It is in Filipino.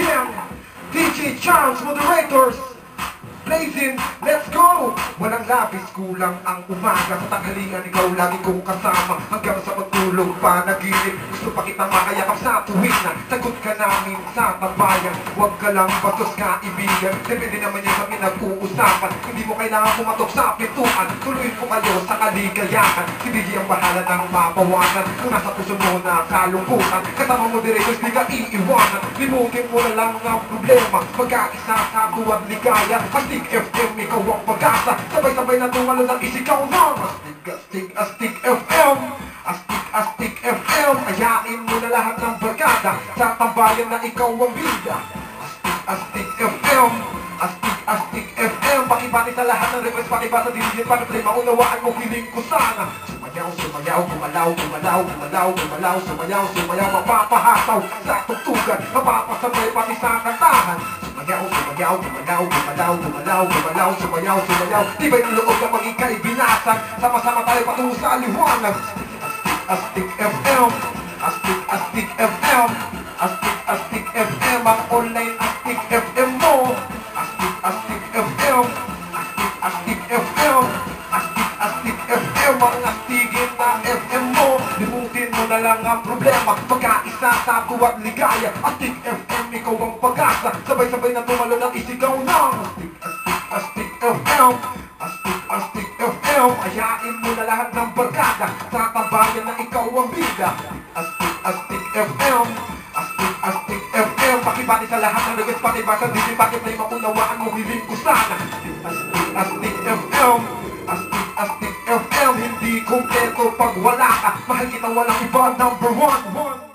Jim, DJ Charles, moderators, blazing, let's go! Walang labis, kulang ang umaga. Sa tanghalingan, ikaw lagi kong kasama. Hanggang sa magtulog pa, naginip Gusto pa kitang makayakap sa tuwing na Sagot ka namin sa tambayan. Huwag ka lang bastos kaibigan Depende naman yan sa pinag-uusapan. Hindi mo kailangan pumatok sa pintuan Tuloy ko kayo sa kaligayahan. Hindi ang bahala ng mapawanan Kung nasa puso mo na kalungkutan. Kasama mo direct, hindi ka iiwanan. Limutin mo na lang ang problema. Magkaisa sa tuwag ligaya. Astig FM, ikaw ang pag-asa Sabay-sabay na tumalo ng isigaw ng Astig, astig, astig FM lahat ng barkada Sa tambayan na ikaw ang bida. Astig, astig FM Astig, astig FM Pakibati sa lahat ng request Pakibasa diligent Pakiplay maunawaan mo Hiling ko sana. Sumayaw, sumayaw, gumalaw, gumalaw, gumalaw, gumalaw Sumayaw, sumayaw, mapapahasaw Sa tugtugan, mapapasabay pati sa kantahan Sumayaw, sumayaw, gumalaw, gumalaw, gumalaw, gumalaw Sumayaw, sumayaw, di ba yung loob na maging kaibinasan Sama-sama tayo patungo sa liwanag Astig, astig FM FM Astig, astig FM Ang online astig FM mo. Astig, astig FM Astig, astig FM Astig, astig FM Ang astigin na FM mo. Limutin mo na lang ang problema Magkaisa sa tuwat ligaya. Astig FM, ikaw ang pag-asa Sabay-sabay na tumalo ng isigaw ng Astig, astig, astig FM Astig, astig FM Ayain mo na lahat ng barkada Sa tambayan na ikaw ang bida. Astig FM Astig, astig FM Pakibati sa lahat ng request Pati ba sa DJ Bakit may maunawaan mo Hiling ko sana Astig, astig FM Astig, astig FM Hindi kumpleto pag wala ka Mahal kita walang iba Number one, one